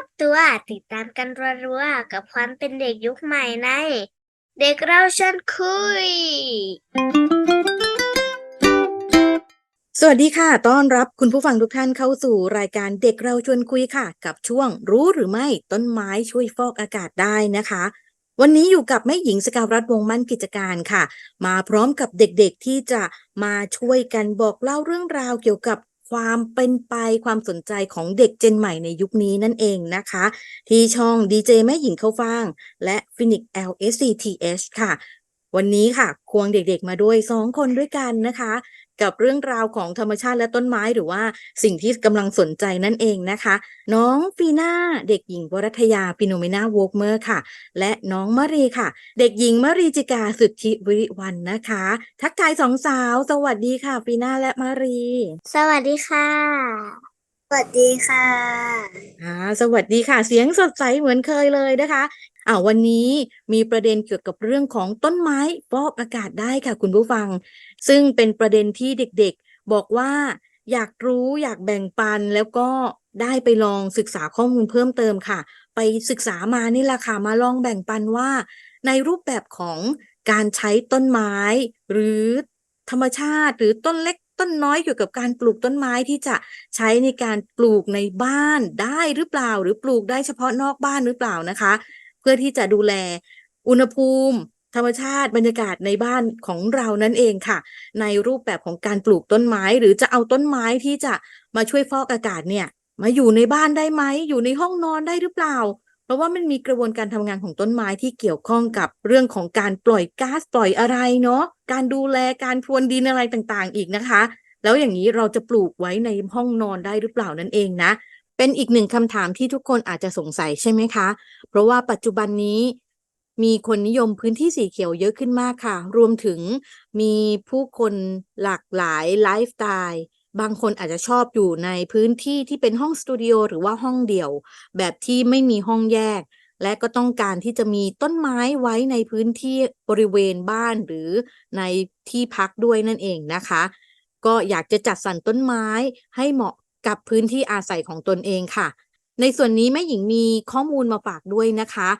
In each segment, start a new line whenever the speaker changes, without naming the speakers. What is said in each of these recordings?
อบตัวติดตามกันรัวๆกับความเป็นเด็กยุคใหม่ใน เด็กเราชวนคุย
สวัสดีค่ะ ต้อนรับคุณผู้ฟังทุกท่านเข้าสู่รายการเด็กเราชวนคุยค่ะ กับช่วงรู้หรือไม่ต้นไม้ช่วยฟอกอากาศได้นะคะ วันนี้อยู่กับแม่หญิงสกาวรัฐวงมั่นกิจการค่ะ มาพร้อมกับเด็กๆที่จะมาช่วยกันบอกเล่าเรื่องราวเกี่ยวกับ ความเป็นไปความสนใจของเด็กเจนใหม่ในยุคนี้นั่นเองนะคะ ที่ช่องดีเจแม่หญิงเข้าฟ่าง และ Phoenix LSCTH ค่ะ วันนี้ค่ะ ควงเด็กๆมาด้วยสองคนด้วยกันนะคะ กับเรื่องราวของธรรมชาติและต้นไม้หรือว่าสิ่งที่กำลังสนใจนั่นเองนะคะ น้องฟีน่าเด็กหญิงวรัทยาปิโนเมนาวกเมอร์ค่ะ และน้องมะรีค่ะ เด็กหญิงมะรีจิกาสุทธิวิริวันนะคะ ทักทายสองสาว สวัสดีค่ะฟีน่าและมะรี
สวัสดีค่ะ สวัสดีค่ะ
อ่าสวัสดีค่ะ เสียงสดใสเหมือนเคยเลยนะคะอ่าวันนี้มีประเด็นเกี่ยวกับเรื่องของต้นไม้ฟอกอากาศได้ค่ะคุณผู้ฟัง ซึ่งเป็นประเด็นที่เด็กๆ บอกว่าอยากรู้อยากแบ่งปันแล้วก็ได้ไปลองศึกษาข้อมูลเพิ่มเติมค่ะ ไปศึกษามานี่แหละค่ะมาลองแบ่งปันว่า ในรูปแบบของการใช้ต้นไม้ หรือธรรมชาติหรือต้นเล็กต้นน้อยเกี่ยวกับการปลูกต้นไม้ที่จะใช้ในการปลูกในบ้านได้หรือเปล่า หรือปลูกได้เฉพาะนอกบ้านหรือเปล่านะคะ เพื่อที่จะดูแลอุณหภูมิ ธรรมชาติบรรยากาศในบ้านของเรานั่นเองค่ะ ในรูปแบบของการปลูกต้นไม้ หรือจะเอาต้นไม้ที่จะมาช่วยฟอกอากาศเนี่ย มาอยู่ในบ้านได้ไหมอยู่ในห้องนอนได้หรือเปล่า เพราะว่ามันมีกระบวนการทำงานของต้นไม้ที่เกี่ยวข้องกับเรื่องของการปล่อยก๊าซปล่อยอะไรเนาะการดูแลการพรวนดินอะไรต่างๆ อีกนะคะ แล้วอย่างนี้เราจะปลูกไว้ในห้องนอนได้หรือเปล่านั่นเองนะเป็นอีกหนึ่งคำถามที่ทุกคนอาจจะสงสัยใช่ไหมคะ เพราะว่าปัจจุบันนี้ มีคนนิยมพื้นที่สีเขียวเยอะขึ้นมากค่ะ รวมถึงมีผู้คนหลากหลายไลฟ์สไตล์บางคนอาจจะชอบอยู่ในพื้นที่ที่เป็นห้องสตูดิโอหรือว่าห้องเดี่ยว แบบที่ไม่มีห้องแยก และก็ต้องการที่จะมีต้นไม้ไว้ในพื้นที่บริเวณบ้านหรือในที่พักด้วยนั่นเองนะคะ ก็อยากจะจัดสรรต้นไม้ให้เหมาะกับพื้นที่อาศัยของตนเองค่ะ ในส่วนนี้แม่หญิงมีข้อมูลมาฝากด้วยนะคะ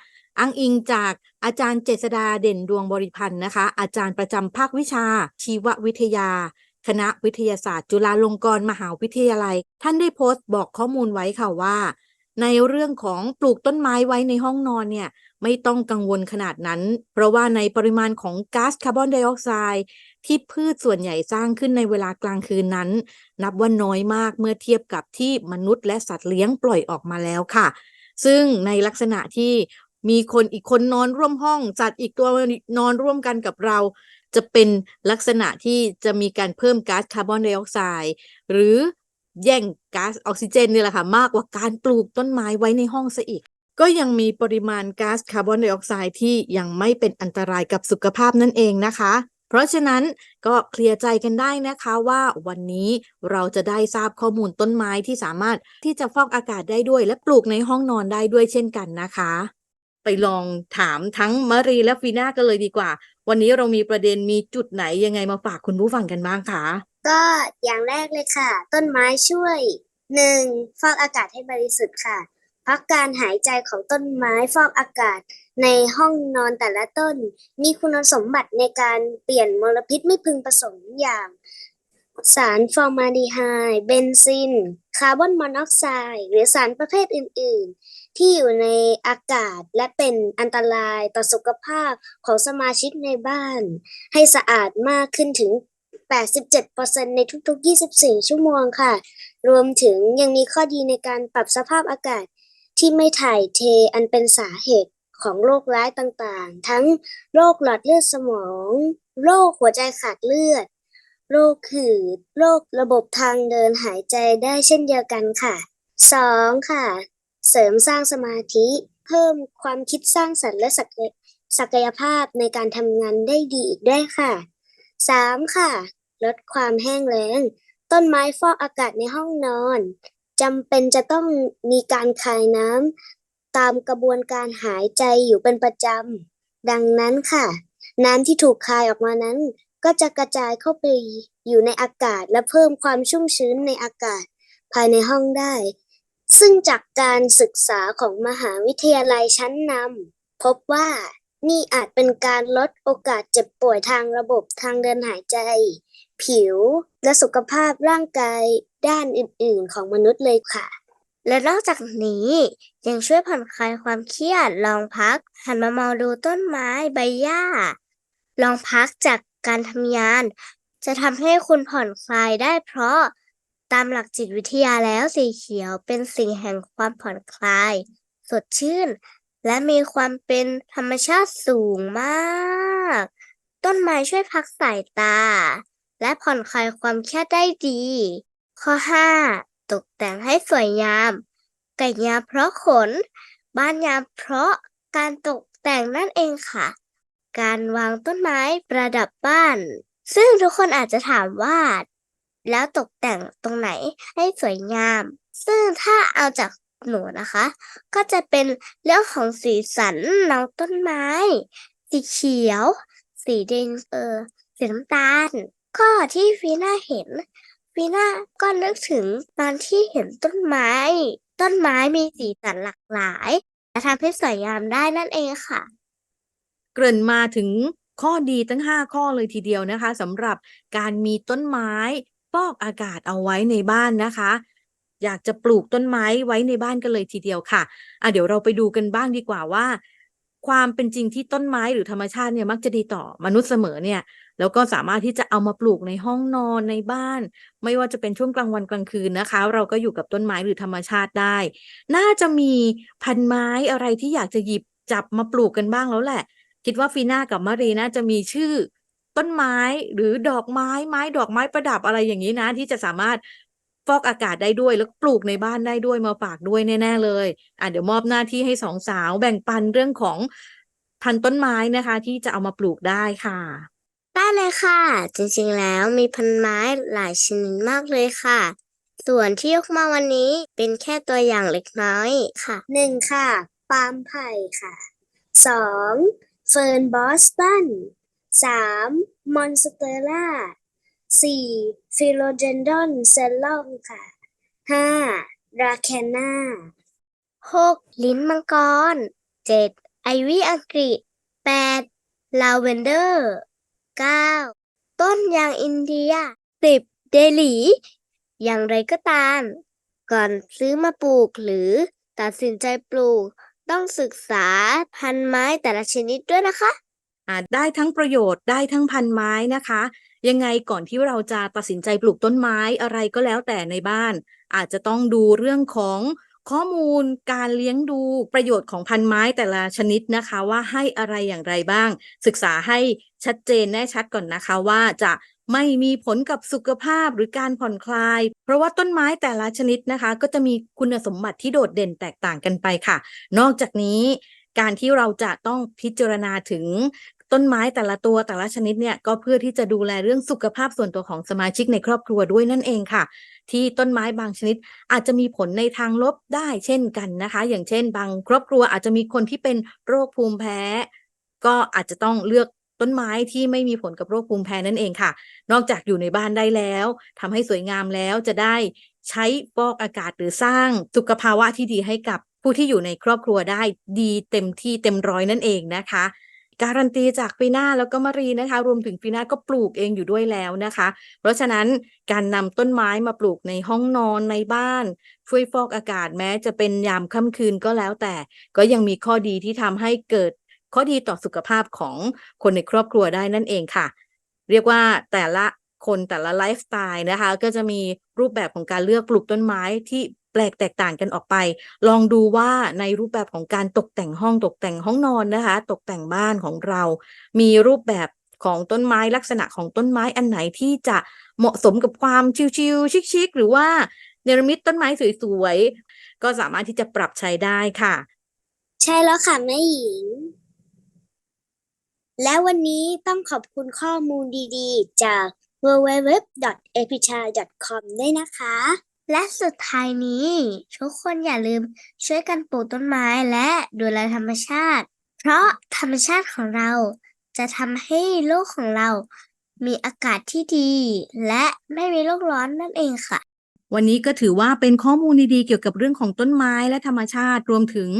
อ้างอิงจากอาจารย์เจษดาเด่นดวงบริพันธ์นะคะ อาจารย์ประจำภาควิชา ชีววิทยา คณะวิทยาศาสตร์ จุฬาลงกรณ์มหาวิทยาลัย ท่านได้โพสต์บอกข้อมูลไว้ค่ะว่า ในเรื่องของปลูกต้นไม้ไว้ในห้องนอนเนี่ยไม่ต้องกังวลขนาดนั้น เพราะว่าในปริมาณของก๊าซคาร์บอนไดออกไซด์ที่พืชส่วนใหญ่สร้างขึ้นในเวลากลางคืนนั้น นับว่าน้อยมากเมื่อเทียบกับที่มนุษย์และสัตว์เลี้ยงปล่อยออกมาแล้วค่ะ ซึ่งในลักษณะที่ มีคนอีกคนนอนร่วมห้องสัตว์อีกตัวนอนร่วมกันกับเรา จะเป็นลักษณะที่จะมีการเพิ่มก๊าซคาร์บอนไดออกไซด์หรือแย่งก๊าซออกซิเจนนี่แหละค่ะมากกว่าการปลูกต้นไม้ไว้ในห้องซะอีก ก็ยังมีปริมาณก๊าซคาร์บอนไดออกไซด์ที่ยังไม่เป็นอันตรายกับสุขภาพนั่นเองนะคะ เพราะฉะนั้นก็เคลียร์ใจกันได้นะคะว่าวันนี้เราจะได้ทราบข้อมูลต้นไม้ที่สามารถที่จะฟอกอากาศได้ด้วย และปลูกในห้องนอนได้ด้วยเช่นกันนะคะ ไปลองถามทั้งมารีและฟีน่ากันเลยดีกว่า วันนี้เรามีประเด็นมีจุดไหนยังไงมาฝากคุณผู้ฟังกันบ้างคะ
ก็อย่างแรกเลยค่ะ ต้นไม้ช่วยหนึ่งฟอกอากาศให้บริสุทธิ์ค่ะพราะการหายใจของต้นไม้ฟอกอากาศในห้องนอนแต่ละต้น มีคุณสมบัติในการเปลี่ยนมลพิษไม่พึงประสงค์อย่าง สารฟอร์มาลดีไฮด์เบนซิน คาร์บอนมอนอกไซด์หรือสารประเภทอื่น ๆ ที่อยู่ในอากาศและเป็นอันตรายต่อสุขภาพของสมาชิกในบ้าน ให้สะอาดมากขึ้นถึง 87%ในทุกๆ 24 ชั่วโมงค่ะ รวมถึงยังมีข้อดีในการปรับสภาพอากาศที่ไม่ถ่ายเทอันเป็นสาเหตุของโรคร้ายต่างๆ ทั้งโรคหลอดเลือดสมอง โรคหัวใจขาดเลือด โรคหืด โรคระบบทางเดินหายใจได้เช่นเดียวกันค่ะ 2. ค่ะ เสริมสร้างสมาธิ เพิ่มความคิดสร้างสรรค์และศักยศักยภาพในการทำงานได้ดีอีกด้วยค่ะ 3. ค่ะ ลดความแห้งแล้ง ต้นไม้ฟอกอากาศในห้องนอนจำเป็นจะต้องมีการคายน้ำตามกระบวนการหายใจอยู่เป็นประจำ ดังนั้นค่ะ น้ำที่ถูกคายออกมานั้น ก็จะกระจายเข้าไปอยู่ในอากาศและเพิ่มความชุ่มชื้นในอากาศภายในห้องได้ ซึ่งจากการศึกษาของมหาวิทยาลัยชั้นนำพบว่านี่อาจเป็นการลดโอกาสเจ็บป่วยทางระบบทางเดินหายใจ ผิวและสุขภาพร่างกายด้านอื่น ๆ ของมนุษย์เลยค่ะ
และนอกจากนี้ยังช่วยผ่อนคลายความเครียดลองพัก หันมามองดูต้นไม้ใบหญ้า ลองพักจากการทำงาน จะทำให้คุณผ่อนคลายได้เพราะ ตามหลักจิตวิทยาแล้วสีเขียวเป็นสิ่งแห่งความผ่อนคลาย สดชื่น และมีความเป็นธรรมชาติสูงมาก ต้นไม้ช่วยพักสายตา และผ่อนคลายความเครียดได้ดี ข้อ 5 ตกแต่งให้สวยงาม ไก่งามเพราะขน บ้านงามเพราะการตกแต่งนั่นเองค่ะ การวางต้นไม้ประดับบ้าน ซึ่งทุกคนอาจจะถามว่า แล้วตกแต่งตรงไหนให้สวยงาม ซึ่งถ้าเอาจากหนูนะคะ ก็จะเป็นเรื่องของสีสันนองต้นไม้ สีเขียว สีแดงเออสีน้ำตาล ก็ที่ฟีน่าเห็นฟีน่าก็นึกถึงตอนที่เห็นต้นไม้ ต้นไม้มีสีสันหลากหลายและทำให้สวยงามได้นั่นเองค่ะ
เกริ่นมาถึงข้อดีตั้ง 5 ข้อเลยทีเดียวนะคะสำหรับการมีต้นไม้ ฟอกอากาศเอาไว้ในบ้านนะคะ อยากจะปลูกต้นไม้ไว้ในบ้านกันเลยทีเดียวค่ะอะเดี๋ยวเราไปดูกันบ้างดีกว่าว่า ความเป็นจริงที่ต้นไม้หรือธรรมชาติเนี่ยมักจะดีต่อมนุษย์เสมอเนี่ย แล้วก็สามารถที่จะเอามาปลูกในห้องนอนในบ้าน ไม่ว่าจะเป็นช่วงกลางวันกลางคืนนะคะ เราก็อยู่กับต้นไม้หรือธรรมชาติได้ น่าจะมีพันไม้อะไรที่อยากจะหยิบจับมาปลูกกันบ้างแล้วแหละ คิดว่าฟีน่ากับมารีน่าจะมีชื่อ ต้นไม้หรือดอกไม้ไม้ดอกไม้ประดับอะไรอย่างนี้นะ ที่จะสามารถฟอกอากาศได้ด้วยแล้วปลูกในบ้านได้ด้วยมาฝากด้วยแน่ ๆ เลย อะเดี๋ยวมอบหน้าที่ให้สองสาวแบ่งปันเรื่องของพันต้นไม้นะคะ ที่จะเอามาปลูกได้ค่ะ
ได้เลยค่ะ จริงๆแล้วมีพันไม้หลายชนิดมากเลยค่ะ ส่วนที่ยกมาวันนี้เป็นแค่ตัวอย่างเล็กน้อยค่ะ
หนึ่งค่ะปาล์มไผ่ค่ะสองเฟิร์นบอสตัน สามมอนสเตอร่าสี่ฟิโลเดนดอนเซลลอมค่ะห้าราแคนนา
หกลิ้นมังกรเจ็ดไอวี่อังกฤษแปดลาเวนเดอร์เก้าต้นยางอินเดียสิบเดลี อย่างไรก็ตาม ก่อนซื้อมาปลูกหรือตัดสินใจปลูก ต้องศึกษาพันธุ์ไม้แต่ละชนิดด้วยนะคะ
ได้ทั้งประโยชน์ได้ทั้งพันไม้นะคะ ยังไงก่อนที่เราจะตัดสินใจปลูกต้นไม้อะไรก็แล้วแต่ในบ้าน อาจจะต้องดูเรื่องของข้อมูลการเลี้ยงดูประโยชน์ของพันไม้แต่ละชนิดนะคะ ว่าให้อะไรอย่างไรบ้าง ศึกษาให้ชัดเจนแน่ชัดก่อนนะคะว่าจะไม่มีผลกับสุขภาพหรือการผ่อนคลาย เพราะว่าต้นไม้แต่ละชนิดนะคะ ก็จะมีคุณสมบัติที่โดดเด่นแตกต่างกันไปค่ะ นอกจากนี้การที่เราจะต้องพิจารณาถึง ต้นไม้แต่ละตัวแต่ละชนิดเนี่ยก็เพื่อที่จะดูแลเรื่องสุขภาพส่วนตัวของสมาชิกในครอบครัวด้วยนั่นเองค่ะ ที่ต้นไม้บางชนิดอาจจะมีผลในทางลบได้เช่นกันนะคะ อย่างเช่น บางครอบครัวอาจจะมีคนที่เป็นโรคภูมิแพ้ ก็อาจจะต้องเลือกต้นไม้ที่ไม่มีผลกับโรคภูมิแพ้นั่นเองค่ะ นอกจากอยู่ในบ้านได้แล้วทำให้สวยงามแล้วจะได้ใช้ฟอกอากาศหรือสร้างสุขภาวะที่ดีให้กับผู้ที่อยู่ในครอบครัวได้ดีเต็มที่เต็มร้อยนั่นเองนะคะ การันตีจากฟีน่าแล้วก็มารีนะคะ รวมถึงฟีน่าก็ปลูกเองอยู่ด้วยแล้วนะคะ เพราะฉะนั้นการนำต้นไม้มาปลูกในห้องนอนในบ้าน ช่วยฟอกอากาศแม้จะเป็นยามค่ำคืนก็แล้วแต่ ก็ยังมีข้อดีที่ทำให้เกิดข้อดีต่อสุขภาพของคนในครอบครัวได้นั่นเองค่ะ เรียกว่าแต่ละคนแต่ละไลฟ์สไตล์นะคะ ก็จะมีรูปแบบของการเลือกปลูกต้นไม้ที่ แปลกแตกต่างกันออกไป ลองดูว่าในรูปแบบของการตกแต่งห้องตกแต่งห้องนอนนะคะ ตกแต่งบ้านของเรา มีรูปแบบของต้นไม้ลักษณะของต้นไม้อันไหนที่จะเหมาะสมกับความชิวๆชิคๆหรือว่าเนรมิตต้นไม้สวยๆ ก็สามารถที่จะปรับใช้ได้ค่ะ
ใช่แล้วค่ะแม่หญิง และวันนี้ต้องขอบคุณข้อมูลดีๆ จาก www.epicha.com ด้วยนะคะ
และสุดท้ายนี้ ทุกคนอย่าลืมช่วยกันปลูกต้นไม้และดูแลธรรมชาติ เพราะธรรมชาติของเราจะทำให้โลกของเรา มีอากาศที่ดี และไม่มีโลกร้อนนั่นเองค่ะ
วันนี้ก็ถือว่าเป็นข้อมูลดีๆ เกี่ยวกับเรื่องของต้นไม้และธรรมชาติ รวมถึง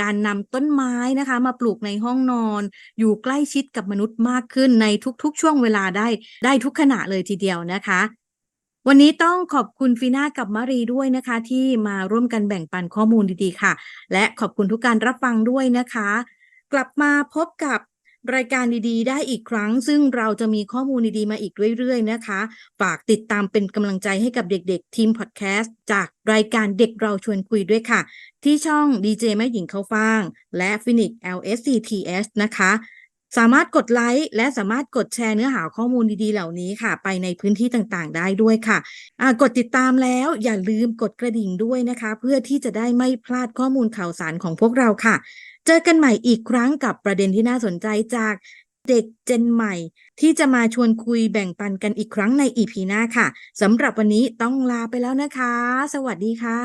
การนำต้นไม้นะคะ มาปลูกในห้องนอน อยู่ใกล้ชิดกับมนุษย์มากขึ้นในทุกๆ ช่วงเวลาได้ได้ทุกขณะเลยทีเดียวนะคะ วันนี้ต้องขอบคุณฟีน่ากับมารีด้วยนะคะ ที่มาร่วมกันแบ่งปันข้อมูลดีๆค่ะ และขอบคุณทุกการรับฟังด้วยนะคะ กลับมาพบกับรายการดีๆ ได้อีกครั้ง ซึ่งเราจะมีข้อมูลดีๆ มาอีกเรื่อยๆ นะคะ ฝากติดตามเป็นกำลังใจให้กับเด็กๆ ทีมพอดแคสต์ จากรายการเด็กเราชวนคุยด้วยค่ะ ที่ช่องดีเจแม่หญิงเข้าฟ่าง และ Phoenix LSCTS นะคะ สามารถกดไลค์และสามารถกดแชร์เนื้อหาข้อมูลดีๆ เหล่านี้ค่ะ ไปในพื้นที่ต่างๆ ได้ด้วยค่ะอ่ากดติดตามแล้วอย่าลืมกดกระดิ่งด้วยนะคะ เพื่อที่จะได้ไม่พลาดข้อมูลข่าวสารของพวกเราค่ะ เจอกันใหม่อีกครั้งกับประเด็นที่น่าสนใจจากเด็กเจนใหม่ ที่จะมาชวนคุยแบ่งปันกันอีกครั้งในอีพีหน้าค่ะสำหรับวันนี้ต้องลาไปแล้วนะคะ สวัสดีค่ะ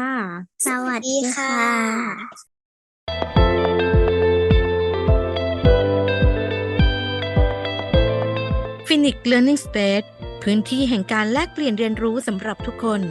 สวัสดีค่ะ
Phoenix Learning Space พื้นที่แห่งการแลกเปลี่ยนเรียนรู้สำหรับทุกคน